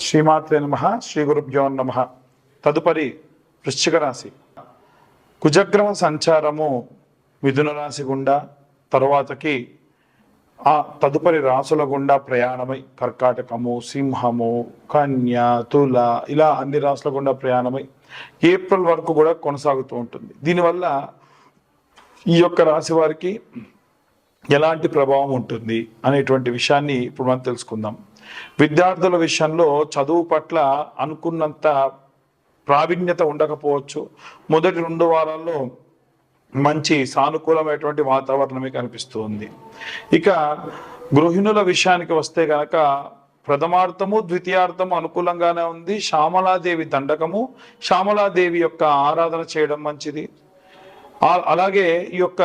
శ్రీమాత్రే నమ శ్రీ గురుభ్యో నమ. తదుపరి వృశ్చిక రాశి. కుజగ్రహ సంచారము మిథున రాశి గుండా తరువాతకి ఆ తదుపరి రాసుల గుండా ప్రయాణమై కర్కాటకము సింహము కన్య తుల ఇలా అన్ని రాసుల గుండా ప్రయాణమై ఏప్రిల్ వరకు కూడా కొనసాగుతూ ఉంటుంది. దీనివల్ల ఈ యొక్క రాశి వారికి ఎలాంటి ప్రభావం ఉంటుంది అనేటువంటి విషయాన్ని ఇప్పుడు మనం తెలుసుకుందాం. విద్యార్థుల విషయంలో చదువు పట్ల అనుకున్నంత ప్రావీణ్యత ఉండకపోవచ్చు. మొదటి రెండు వారాల్లో మంచి సానుకూలమైనటువంటి వాతావరణమే కనిపిస్తుంది. ఇక గృహిణుల విషయానికి వస్తే గనక ప్రథమార్థము ద్వితీయార్థము అనుకూలంగానే ఉంది. శ్యామలాదేవి దండకము శ్యామలాదేవి యొక్క ఆరాధన చేయడం మంచిది. అలాగే ఈ యొక్క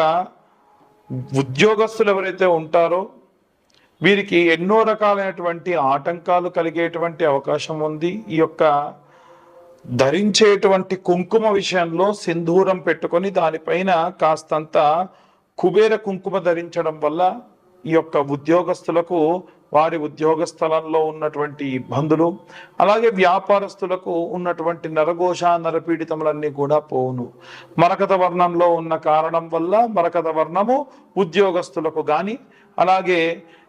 ఉద్యోగస్తులు ఎవరైతే ఉంటారో వీరికి ఎన్నో రకాలైనటువంటి ఆటంకాలు కలిగేటువంటి అవకాశం ఉంది. ఈ యొక్క ధరించేటువంటి కుంకుమ విషయంలో సింధూరం పెట్టుకొని దానిపైన కాస్తంత కుబేర కుంకుమ ధరించడం వల్ల ఈ యొక్క ఉద్యోగస్తులకు వారి ఉద్యోగ స్థలంలో ఉన్నటువంటి ఇబ్బందులు అలాగే వ్యాపారస్తులకు ఉన్నటువంటి నరఘోష నరపీడితములన్నీ కూడా పోవును. మరకత వర్ణంలో ఉన్న కారణం వల్ల మరకత వర్ణము ఉద్యోగస్తులకు కానీ అలాగే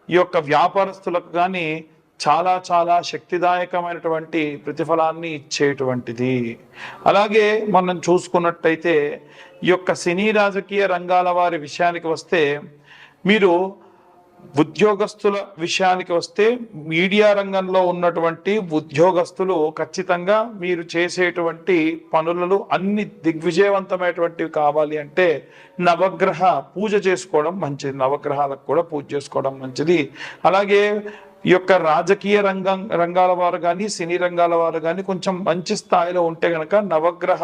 ఈ యొక్క వ్యాపారస్తులకు కానీ చాలా చాలా శక్తిదాయకమైనటువంటి ప్రతిఫలాన్ని ఇచ్చేటువంటిది. అలాగే మనం చూసుకున్నట్టయితే ఈ యొక్క సినీ రాజకీయ రంగాల వారి విషయానికి వస్తే మీరు ఉద్యోగస్తుల విషయానికి వస్తే మీడియా రంగంలో ఉన్నటువంటి ఉద్యోగస్తులు ఖచ్చితంగా మీరు చేసేటువంటి పనులలో అన్ని దిగ్విజయవంతమైనటువంటివి కావాలి అంటే నవగ్రహ పూజ చేసుకోవడం మంచిది. నవగ్రహాలకు కూడా పూజ చేసుకోవడం మంచిది. అలాగే ఈ యొక్క రాజకీయ రంగం రంగాల వారు కానీ సినీ రంగాల వారు కానీ కొంచెం మంచి స్థాయిలో ఉంటే గనక నవగ్రహ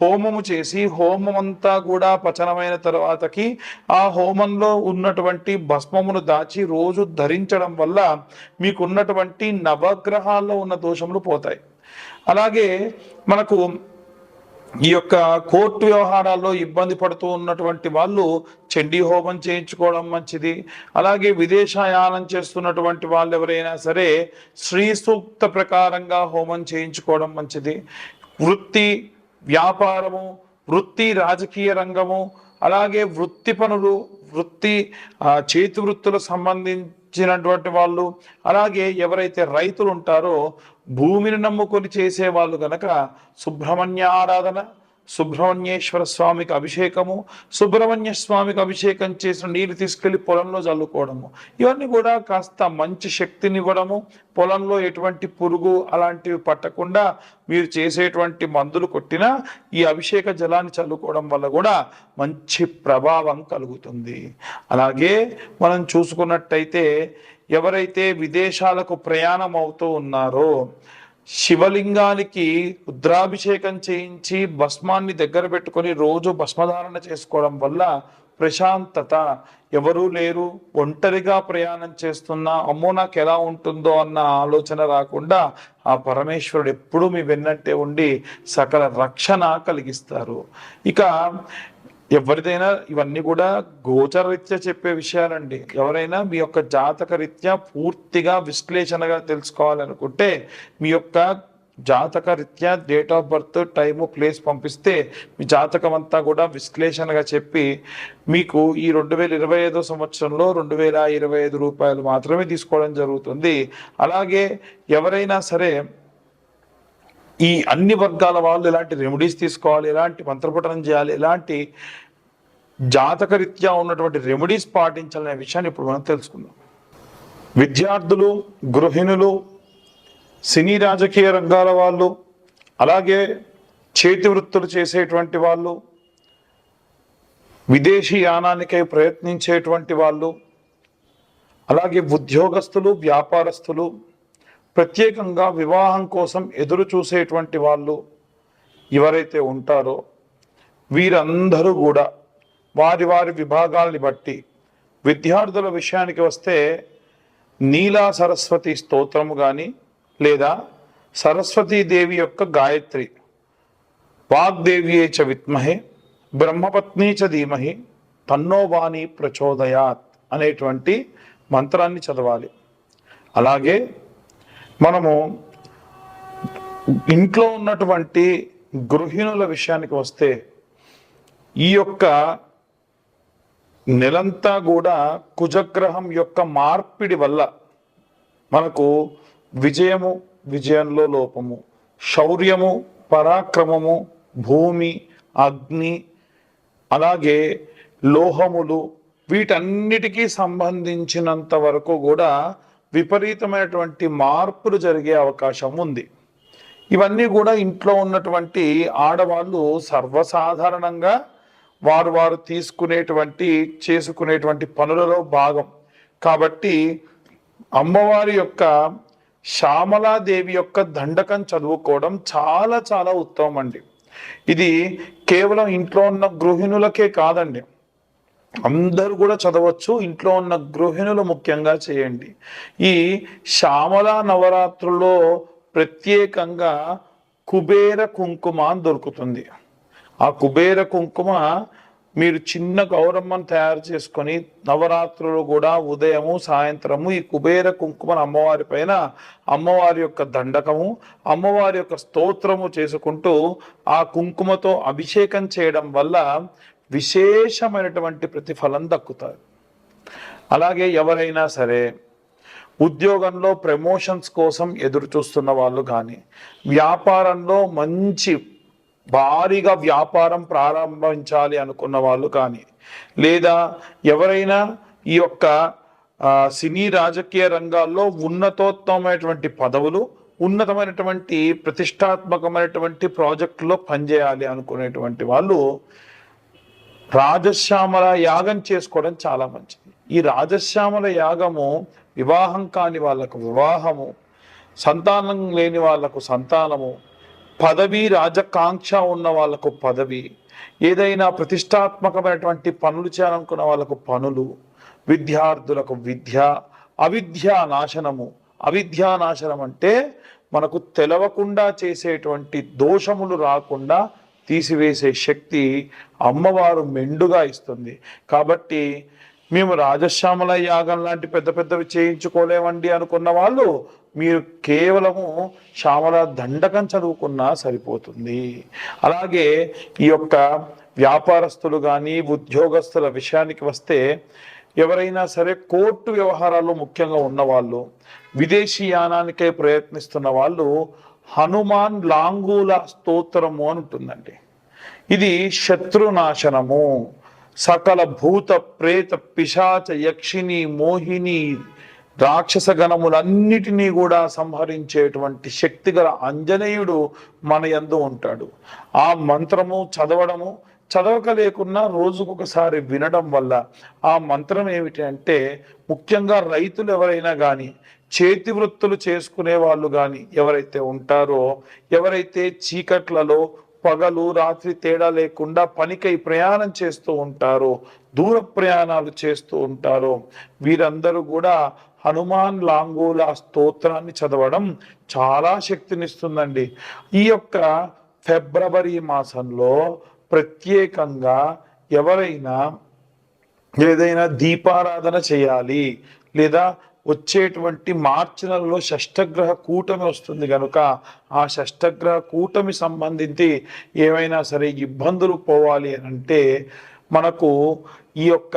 హోమము చేసి హోమం అంతా కూడా పచనమైన తర్వాతకి ఆ హోమంలో ఉన్నటువంటి భస్మమును దాచి రోజు ధరించడం వల్ల మీకు ఉన్నటువంటి నవగ్రహాల్లో ఉన్న దోషములు పోతాయి. అలాగే మనకు ఈ యొక్క కోర్టు వ్యవహారాల్లో ఇబ్బంది పడుతూ ఉన్నటువంటి వాళ్ళు చండీ హోమం చేయించుకోవడం మంచిది. అలాగే విదేశయానం చేస్తున్నటువంటి వాళ్ళు ఎవరైనా సరే శ్రీ సూక్త ప్రకారంగా హోమం చేయించుకోవడం మంచిది. వృత్తి వ్యాపారము వృత్తి రాజకీయ రంగము అలాగే వృత్తి పనులు వృత్తి చేతి వృత్తులకు సంబంధించినటువంటి వాళ్ళు అలాగే ఎవరైతే రైతులు ఉంటారో భూమిని నమ్ముకొని చేసే వాళ్ళు గనక సుబ్రహ్మణ్య ఆరాధన సుబ్రహ్మణ్యేశ్వర స్వామికి అభిషేకము సుబ్రహ్మణ్య స్వామికి అభిషేకం చేసిన నీరు తీసుకెళ్ళి పొలంలో చల్లుకోవడము. ఇవన్నీ కూడా కాస్త మంచి శక్తినివ్వడము పొలంలో ఎటువంటి పురుగు అలాంటివి పట్టకుండా మీరు చేసేటువంటి మందులు కొట్టినా ఈ అభిషేక జలాన్ని చల్లుకోవడం వల్ల కూడా మంచి ప్రభావం కలుగుతుంది. అలాగే మనం చూసుకున్నట్టయితే ఎవరైతే విదేశాలకు ప్రయాణం అవుతూ ఉన్నారో శివలింగానికి రుద్రాభిషేకం చేయించి భస్మాన్ని దగ్గర పెట్టుకొని రోజు భస్మధారణ చేసుకోవడం వల్ల ప్రశాంతత. ఎవరూ లేరు ఒంటరిగా ప్రయాణం చేస్తున్నా అమ్మో నాకు ఎలా ఉంటుందో అన్న ఆలోచన రాకుండా ఆ పరమేశ్వరుడు ఎప్పుడూ మీ వెన్నంటే ఉండి సకల రక్షణ కలిగిస్తారు. ఇక ఎవరిదైనా ఇవన్నీ కూడా గోచరరీత్యా చెప్పే విషయాలండి. ఎవరైనా మీ యొక్క జాతక రీత్యా పూర్తిగా విశ్లేషణగా తెలుసుకోవాలనుకుంటే మీ యొక్క జాతక రీత్యా date of birth time place పంపిస్తే మీ జాతకం అంతా కూడా విశ్లేషణగా చెప్పి మీకు ఈ రెండు వేల ఇరవై ఐదో సంవత్సరంలో రెండు వేల ఇరవై ఐదు రూపాయలు మాత్రమే తీసుకోవడం జరుగుతుంది. అలాగే ఎవరైనా సరే ఈ అన్ని వర్గాల వాళ్ళు ఎలాంటి రెమెడీస్ తీసుకోవాలి ఎలాంటి మంత్రపఠనం చేయాలి ఎలాంటి జాతకరీత్యా ఉన్నటువంటి రెమెడీస్ పాటించాలనే విషయాన్ని ఇప్పుడు మనం తెలుసుకుందాం. విద్యార్థులు గృహిణులు సినీ రాజకీయ రంగాల వాళ్ళు అలాగే చేతి వృత్తులు చేసేటువంటి వాళ్ళు విదేశీ యానానికై ప్రయత్నించేటువంటి వాళ్ళు అలాగే ఉద్యోగస్తులు వ్యాపారస్తులు ప్రత్యేకంగా వివాహం కోసం ఎదురు చూసేటువంటి వాళ్ళు ఎవరైతే ఉంటారో వీరందరూ కూడా వారి వారి విభాగాల్ని బట్టి విద్యార్థుల విషయానికి వస్తే నీలా సరస్వతి స్తోత్రము కానీ లేదా సరస్వతీదేవి యొక్క గాయత్రి వాగ్దేవియే చ విత్మహే బ్రహ్మపత్ని చ ధీమహి తన్నోవాణి ప్రచోదయాత్ అనేటువంటి మంత్రాన్ని చదవాలి. అలాగే మనము ఇంట్లో ఉన్నటువంటి గృహిణుల విషయానికి వస్తే ఈ యొక్క నెలంతా కూడా కుజగ్రహం యొక్క మార్పిడి వల్ల మనకు విజయము విజయంలో లోపము శౌర్యము పరాక్రమము భూమి అగ్ని అలాగే లోహములు వీటన్నిటికీ సంబంధించినంత వరకు కూడా విపరీతమైనటువంటి మార్పులు జరిగే అవకాశం ఉంది. ఇవన్నీ కూడా ఇంట్లో ఉన్నటువంటి ఆడవాళ్ళు సర్వసాధారణంగా వారు వారు తీసుకునేటువంటి చేసుకునేటువంటి పనులలో భాగం. కాబట్టి అమ్మవారి యొక్క శ్యామలాదేవి యొక్క దండకం చదువుకోవడం చాలా చాలా ఉత్తమం అండి. ఇది కేవలం ఇంట్లో ఉన్న గృహిణులకే కాదండి. అందరూ కూడా చదవచ్చు. ఇంట్లో ఉన్న గృహిణులు ముఖ్యంగా చేయండి. ఈ శ్యామల నవరాత్రుల్లో ప్రత్యేకంగా కుబేర కుంకుమ అని దొరుకుతుంది. ఆ కుబేర కుంకుమ మీరు చిన్న గౌరమ్మను తయారు చేసుకొని నవరాత్రులు కూడా ఉదయము సాయంత్రము ఈ కుబేర కుంకుమను అమ్మవారి పైన అమ్మవారి యొక్క దండకము అమ్మవారి యొక్క స్తోత్రము చేసుకుంటూ ఆ కుంకుమతో అభిషేకం చేయడం వల్ల విశేషమైనటువంటి ప్రతిఫలం దక్కుతారు అలాగే ఎవరైనా సరే ఉద్యోగంలో ప్రమోషన్స్ కోసం ఎదురు చూస్తున్న వాళ్ళు కానీ వ్యాపారంలో మంచి భారీగా వ్యాపారం ప్రారంభించాలి అనుకున్న వాళ్ళు కానీ లేదా ఎవరైనా ఈ యొక్క సినీ రాజకీయ రంగాల్లో ఉన్నతోత్తమైనటువంటి పదవులు ఉన్నతమైనటువంటి ప్రతిష్టాత్మకమైనటువంటి ప్రాజెక్టులో పనిచేయాలి అనుకునేటువంటి వాళ్ళు రాజశ్యామల యాగం చేసుకోవడం చాలా మంచిది. ఈ రాజశ్యామల యాగము వివాహం కాని వాళ్ళకు వివాహము సంతానం లేని వాళ్ళకు సంతానము పదవి రాజకాంక్ష ఉన్న వాళ్ళకు పదవి ఏదైనా ప్రతిష్టాత్మకమైనటువంటి పనులు చేయాలనుకున్న వాళ్ళకు పనులు విద్యార్థులకు విద్య అవిద్యా నాశనము. అవిద్యా నాశనం అంటే మనకు తెలవకుండా చేసేటువంటి దోషములు రాకుండా తీసివేసే శక్తి అమ్మవారు మెండుగా ఇస్తుంది. కాబట్టి మేము రాజశ్యామల యాగం లాంటి పెద్ద పెద్దవి చేయించుకోలేమండి అనుకున్న వాళ్ళు మీరు కేవలము శ్యామల దండకం చదువుకున్నా సరిపోతుంది. అలాగే ఈ యొక్క వ్యాపారస్తులు కానీ ఉద్యోగస్తుల విషయానికి వస్తే ఎవరైనా సరే కోర్టు వ్యవహారాల్లో ముఖ్యంగా ఉన్నవాళ్ళు విదేశీ యానానికై ప్రయత్నిస్తున్న వాళ్ళు హనుమాన్ లాంగూల స్తోత్రము అని ఉంటుందండి. ఇది శత్రునాశనము. సకల భూత ప్రేత పిశాచ యక్షిని మోహిని రాక్షస గణములన్నిటినీ కూడా సంహరించేటువంటి శక్తి గల అంజనేయుడు మన యందు ఉంటాడు. ఆ మంత్రము చదవడము చదవక లేకున్నా రోజుకొకసారి వినడం వల్ల ఆ మంత్రం ఏమిటి అంటే ముఖ్యంగా రైతులు ఎవరైనా కానీ చేతి వృత్తులు చేసుకునే వాళ్ళు కానీ ఎవరైతే ఉంటారో ఎవరైతే చీకట్లలో పగలు రాత్రి తేడా లేకుండా పనికై ప్రయాణం చేస్తూ ఉంటారో దూర ప్రయాణాలు చేస్తూ ఉంటారో వీరందరూ కూడా హనుమాన్ లాంగోల స్తోత్రాన్ని చదవడం చాలా శక్తినిస్తుందండి. ఈ యొక్క ఫిబ్రవరి మాసంలో ప్రత్యేకంగా ఎవరైనా ఏదైనా దీపారాధన చేయాలి లేదా వచ్చేటువంటి మార్చి నెలలో షష్టగ్రహ కూటమి వస్తుంది కనుక ఆ షష్టగ్రహ కూటమి సంబంధించి ఏమైనా సరే ఇబ్బందులు పోవాలి అని అంటే మనకు ఈ యొక్క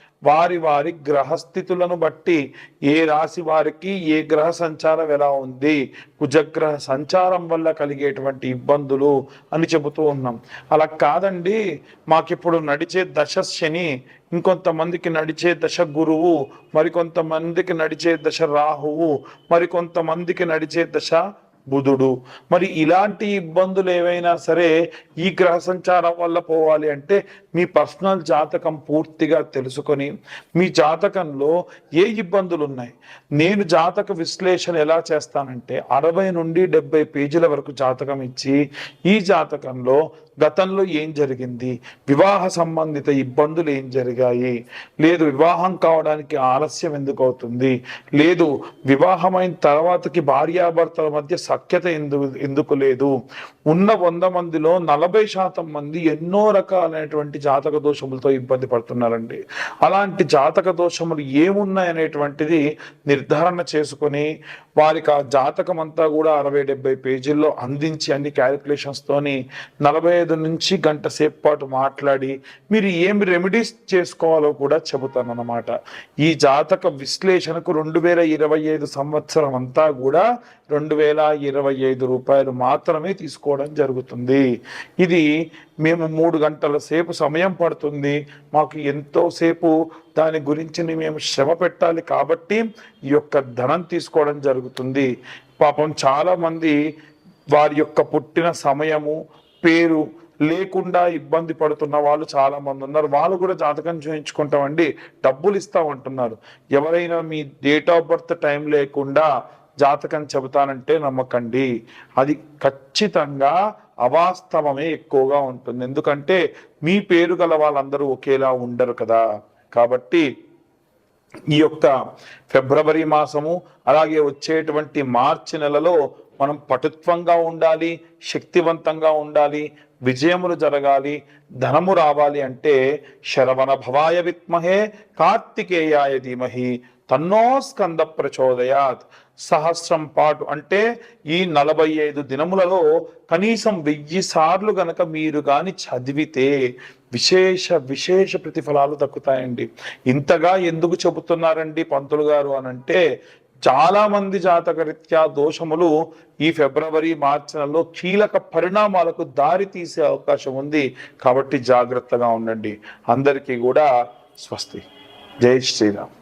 వారి వారి గ్రహస్థితులను బట్టి ఏ రాశి వారికి ఏ గ్రహ సంచారం ఎలా ఉంది కుజగ్రహ సంచారం వల్ల కలిగేటువంటి ఇబ్బందులు అని చెబుతూ ఉన్నాం. అలా కాదండి మాకిప్పుడు నడిచే దశ శని ఇంకొంతమందికి నడిచే దశ గురువు మరికొంతమందికి నడిచే దశ రాహువు మరికొంతమందికి నడిచే దశ బుధుడు. మరి ఇలాంటి ఇబ్బందులు ఏవైనా సరే ఈ గ్రహ సంచారం వల్ల పోవాలి అంటే మీ పర్సనల్ జాతకం పూర్తిగా తెలుసుకొని మీ జాతకంలో ఏ ఇబ్బందులు ఉన్నాయి? నేను జాతక విశ్లేషణ ఎలా చేస్తానంటే అరవై నుండి డెబ్బై పేజీల వరకు జాతకం ఇచ్చి ఈ జాతకంలో గతంలో ఏం జరిగింది? వివాహ సంబంధిత ఇబ్బందులు ఏం జరిగాయి? లేదు వివాహం కావడానికి ఆలస్యం ఎందుకు అవుతుంది? లేదు వివాహమైన తర్వాతకి భార్యాభర్తల మధ్య సఖ్యత ఎందుకు ఎందుకు లేదు? ఉన్న వంద మందిలో నలభై శాతం మంది ఎన్నో రకాలైనటువంటి జాతక దోషములతో ఇబ్బంది పడుతున్నారండి. అలాంటి జాతక దోషములు ఏమున్నాయనేటువంటిది నిర్ధారణ చేసుకొని వారికి ఆ జాతకం అంతా కూడా అరవై డెబ్బై పేజీల్లో అందించి అన్ని క్యాలిక్యులేషన్స్ తోని నలభై ఐదు నుంచి గంట సేపు పాటు మాట్లాడి మీరు ఏమి రెమెడీస్ చేసుకోవాలో కూడా చెబుతానన్నమాట. ఈ జాతక విశ్లేషణకు రెండు వేల ఇరవై ఐదు సంవత్సరం అంతా కూడా రెండు వేల ఇరవై ఐదు రూపాయలు మాత్రమే చేసుకోవడం జరుగుతుంది. ఇది మేము మూడు గంటల సేపు సమయం పడుతుంది. మాకు ఎంతోసేపు దాని గురించి మేము శ్రమ పెట్టాలి కాబట్టి ఈ యొక్క ధనం తీసుకోవడం జరుగుతుంది. పాపం చాలామంది వారి యొక్క పుట్టిన సమయము పేరు లేకుండా ఇబ్బంది పడుతున్న వాళ్ళు చాలా మంది ఉన్నారు. వాళ్ళు కూడా జాతకం చేయించుకుంటామండి. డబ్బులు ఇస్తామంటున్నారు. ఎవరైనా మీ డేట్ ఆఫ్ బర్త్ టైం లేకుండా జాతకం చెబుతానంటే నమ్మకండి. అది ఖచ్చితంగా అవాస్తవమే ఎక్కువగా ఉంటుంది. ఎందుకంటే మీ పేరు గల వాళ్ళందరూ ఒకేలా ఉండరు కదా. కాబట్టి ఈ యొక్క ఫిబ్రవరి మాసము అలాగే వచ్చేటువంటి మార్చి నెలలో మనం పటుత్వంగా ఉండాలి శక్తివంతంగా ఉండాలి విజయములు జరగాలి ధనము రావాలి అంటే శరవణ భవాయ విత్మహే కార్తికేయాయ ధీమహి తన్నో స్కంద ప్రచోదయాత్. సహస్రం పాటు. అంటే ఈ నలభై ఐదు దినములలో కనీసం వెయ్యి సార్లు గనక మీరు కానీ చదివితే విశేష విశేష ప్రతిఫలాలు దక్కుతాయండి. ఇంతగా ఎందుకు చెబుతున్నారండి పంతులు గారు అనంటే చాలా మంది జాతకరీత్యా దోషములు ఈ ఫిబ్రవరి మార్చి నెలలో కీలక పరిణామాలకు దారి తీసే అవకాశం ఉంది. కాబట్టి జాగ్రత్తగా ఉండండి. అందరికీ కూడా స్వస్తి. జై శ్రీరామ్.